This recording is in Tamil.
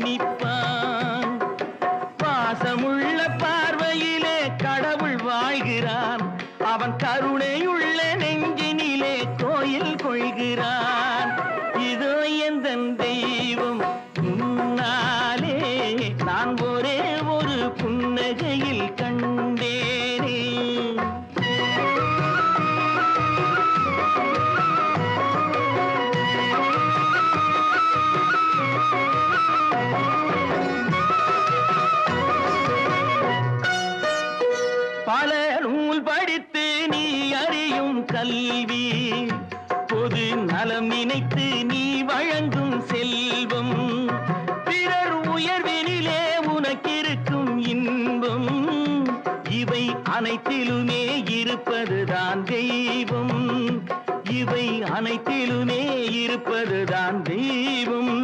இனிப்பான். பாசமுள்ள பார்வையிலே கடவுள் வாழ்கிறான். அவன் கருணையுள்ள நெஞ்சினிலே கோயில் கொள்கிறான். பல நூல் படித்து நீ அறியும் கல்வி. பொது நலம் நினைத்து நீ வழங்கும் செல்வம். பிறர் உயர்வினிலே உனக்கிருக்கும் இன்பம். இவை அனைத்திலுமே இருப்பதுதான் தெய்வம். இவை அனைத்திலுமே இருப்பதுதான் தெய்வம்.